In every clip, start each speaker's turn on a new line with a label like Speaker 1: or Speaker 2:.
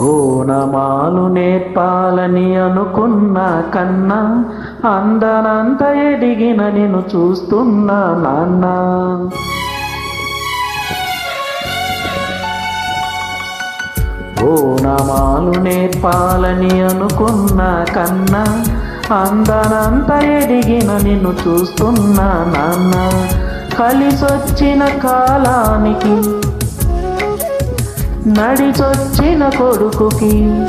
Speaker 1: ఓనమాలు నేర్పాలని అనుకున్న కన్నా అందనంత ఎదిగిన నేను చూస్తున్నా నాన్న. ఓనమాలు నేర్పాలని అనుకున్న కన్నా అందనంత ఎదిగిన నిన్ను చూస్తున్నా నాన్న. కలిసొచ్చిన కాలానికి నడిచొచ్చిన కొడుకుకి.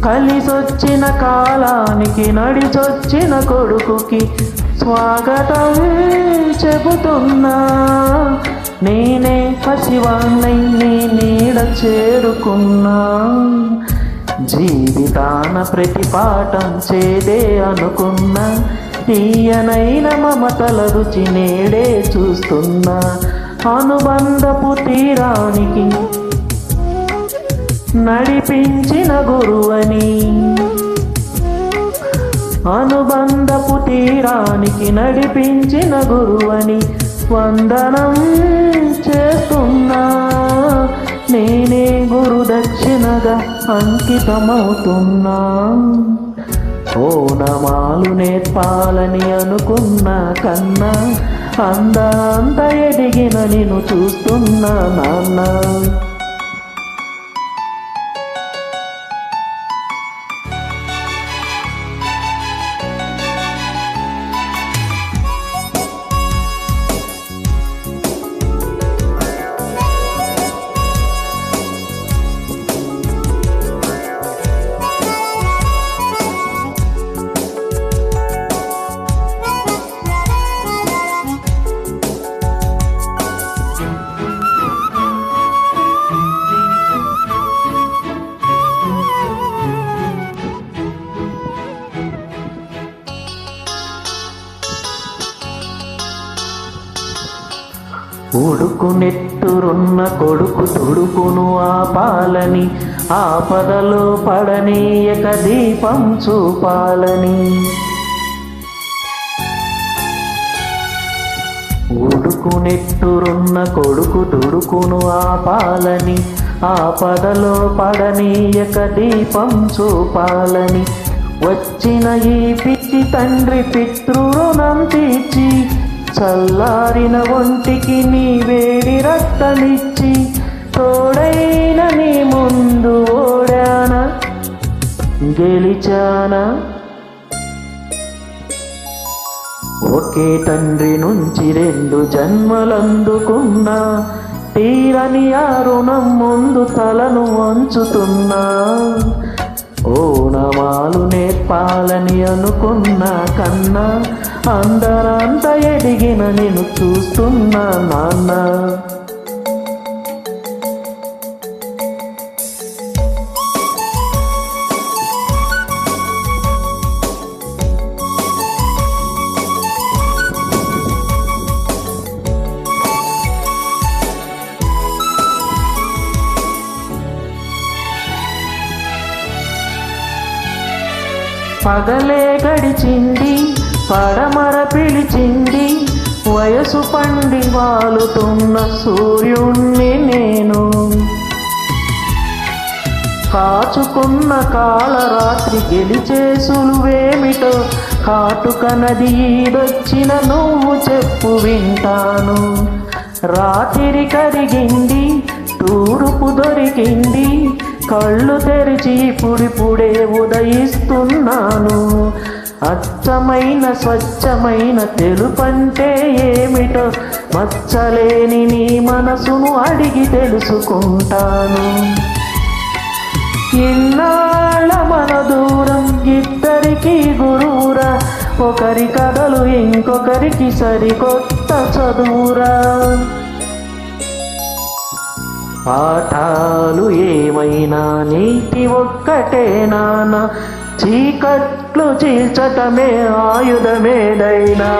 Speaker 1: కలిసొచ్చిన కాలానికి నడిచొచ్చిన కొడుకుకి స్వాగతం చెబుతున్నా. నేనే పసివాణ్ణై నీ నీడ చేరుకున్నా. జీవితాన ప్రతి పాఠం చేదే అనుకున్నా. తీయనైన మమతల రుచి నేడే చూస్తున్నా. అనుబంధపు తీరానికి నడిపించిన గురువని. అనుబంధపు తీరానికి నడిపించిన గురువని వందనం చేస్తున్నా. నేనే గురు దక్షిణగా అంకితమవుతున్నా. ఓనమాలు నేర్పాలని అనుకున్న కన్నా అందంత ఎదిగిన నేను చూస్తున్నా నాన్న. ఉడుకు నెట్టురున్న కొడుకు తుడుకును ఆపాలని ఆపదలో పడనీయక దీపం చూపాలని. ఉడుకు నెట్టురున్న కొడుకు తుడుకును ఆపాలని ఆపదలో పడనీయక దీపం చూపాలని. వచ్చిన ఈ పిచ్చి తండ్రి పితృరుణం తీర్చి చల్లారిన ఒంటికి నీ వేడి రక్తమిచ్చి తోడైన నీ ముందు ఓడానా? గెలిచానా? ఒకే తండ్రి నుంచి రెండు జన్మలందుకున్నా తీరని ఆ రుణం ముందు తలను వంచుతున్నా. ఓనమాలు పాలని అనుకున్న కన్నా అందరంత ఎదిగిన నేను చూస్తున్నా నాన్న. పగలే గడిచింది పడమర పిలిచింది వయసు పండి వాలుతున్న సూర్యుణ్ణి నేను. కాచుకున్న కాలరాత్రి గెలిచే సులువేమిటో కాటుక నది ఈడొచ్చిన నువ్వు చెప్పు వింటాను. రాత్రి కరిగింది తూరుపు దొరికింది కళ్ళు తెరిచి ఇప్పుడిప్పుడే ఉదయిస్తున్నాను. అచ్చమైన స్వచ్ఛమైన తెలుపంటే ఏమిటో మచ్చలేని నీ మనసును అడిగి తెలుసుకుంటాను. ఇన్నాళ్ళ మన దూరం ఇద్దరికి గురువురా ఒకరి కథలు ఇంకొకరికి సరికొత్త చదువురా. పాఠాలు ఏమైనా నీతి ఒక్కటే నాన్న చీకట్లు చీల్చటమే ఆయుధమేదైనా.